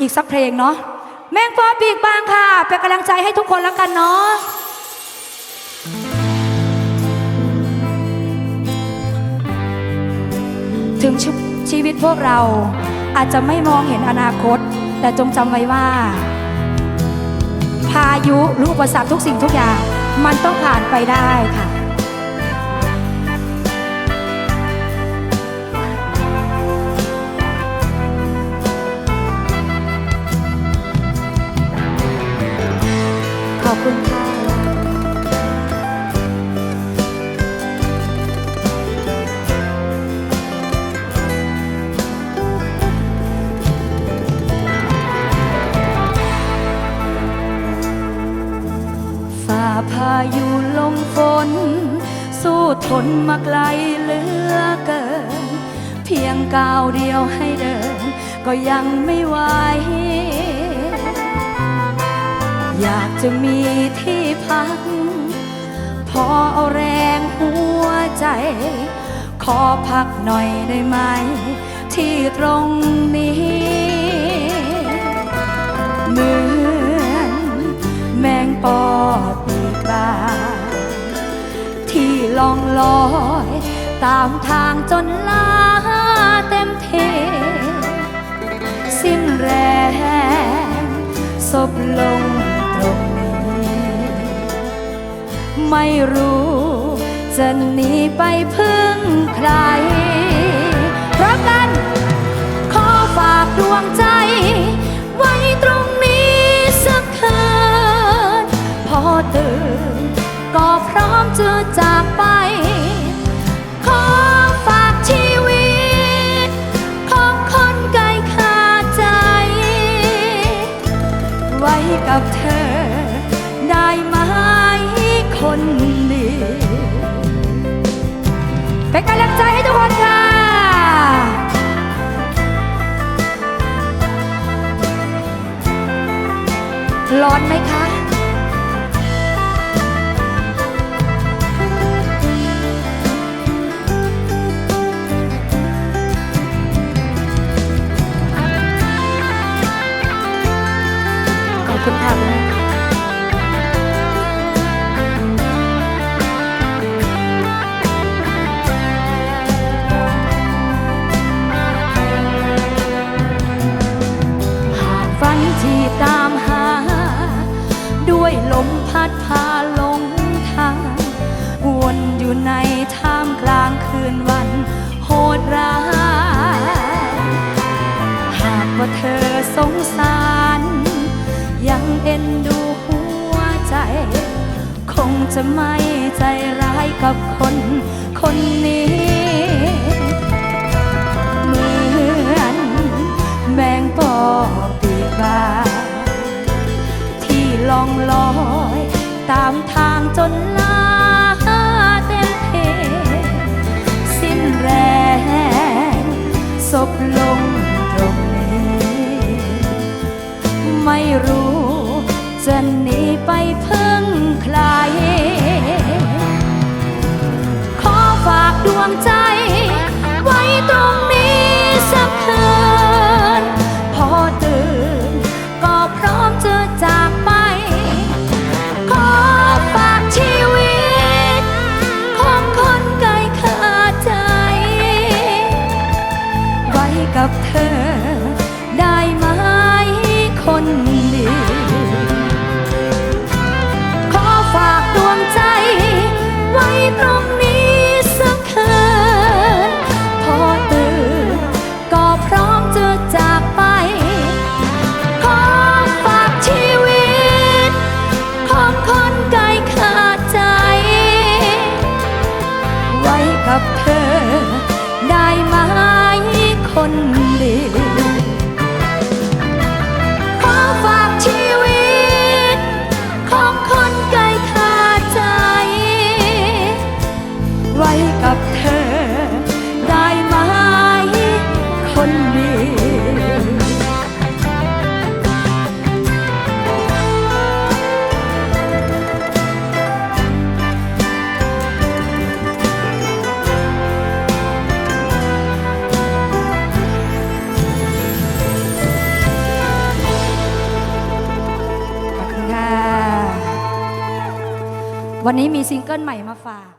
อีกสักเพลงเนาะแมงปอปีกบางค่ะเป็นกำลังใจให้ทุกคนแล้วกันเนาะถึงชีชีวิตพวกเราอาจจะไม่มองเห็นอนาคต แต่จงจำไว้ว่า พายุหรืออุปสรรคทุกสิ่งทุกอย่าง มันต้องผ่านไปได้ค่ะ อบคุณค่ะฝ่าพายุลมฝน สู้ทนมาไกลเหลือเกิน เพียงก้าวเดียวให้เดิน ก็ยังไม่ไหว อยากจะมีที่พัก พอเอาแรงหัวใจ ขอพักหน่อยได้ไหม ที่ตรงนี้ เหมือนแมงปอปีกบาที่ลองลอยตามทางจนลาเต็มเท สิ้นแรง ศพลง ไม่รู้ จะหนีไปพึ่งใคร เพราะกันขอฝากดวงใจ ไว้ตรงนี้สักคืนพอตื่นก็พร้อมเจอใจ คนดีเป็นกำลังใจให้ทุกคนค่ะ ร้อนไหมคะ สงสาร ยังเอ็นดูหัวใจ คงจะไม่ใจร้ายกับคนคนนี้ เหมือนแมงปอปีกบาที่ลองลอย ตามทางจนล จะหนีไปพึ่งใคร ขอฝากดวงใจ วันนี้มีซิงเกิลใหม่มาฝาก